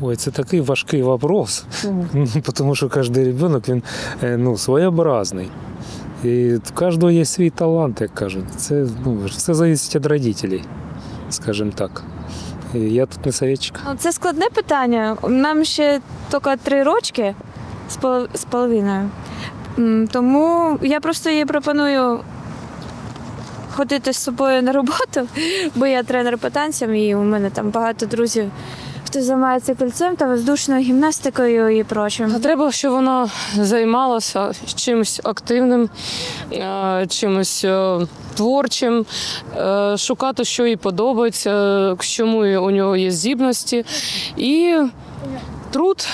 Ой, це такий важкий вопрос, тому що кожен ребенок він е, ну, своєобразний. І в кожного є свій талант, як кажуть. Це ну, все залежить від родителей, скажімо так. І я тут не советчик. Це складне питання. Нам ще тільки три рочки з половиною. Тому я просто їй пропоную ходити з собою на роботу, бо я тренер по танцям, і у мене там багато друзів, хто займається кільцем та воздушною гімнастикою і прочим. Треба, щоб вона займалася чимось активним, е, чимось е, творчим, е, шукати, що їй подобається, к чому у нього є здібності. І труд.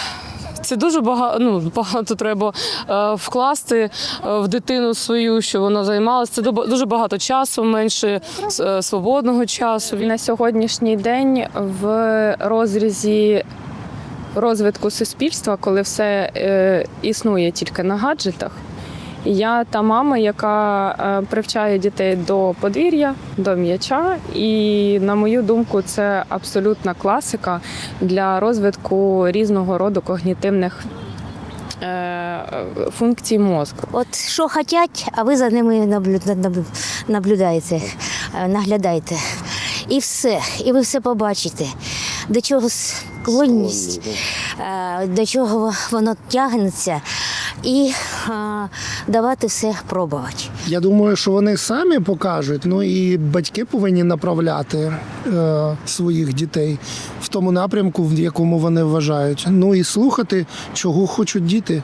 Це дуже багато, ну, багато треба е, вкласти е, в дитину свою, щоб вона займалася. Це дуже багато часу, менше е, свободного часу. На сьогоднішній день в розрізі розвитку суспільства, коли все е, існує тільки на гаджетах. Я та мама, яка е, привчає дітей до подвір'я, до м'яча, і на мою думку, це абсолютна класика для розвитку різного роду когнітивних е, функцій мозку. От що хочуть, а ви за ними наблю- наблю- наблюдаєте, е, наглядаєте. І все, і ви все побачите. До чого склонність, до чого воно тягнеться, і а, давати все пробувати. Я думаю, що вони самі покажуть. Ну і батьки повинні направляти е, своїх дітей в тому напрямку, в якому вони вважають. Ну і слухати, чого хочуть діти.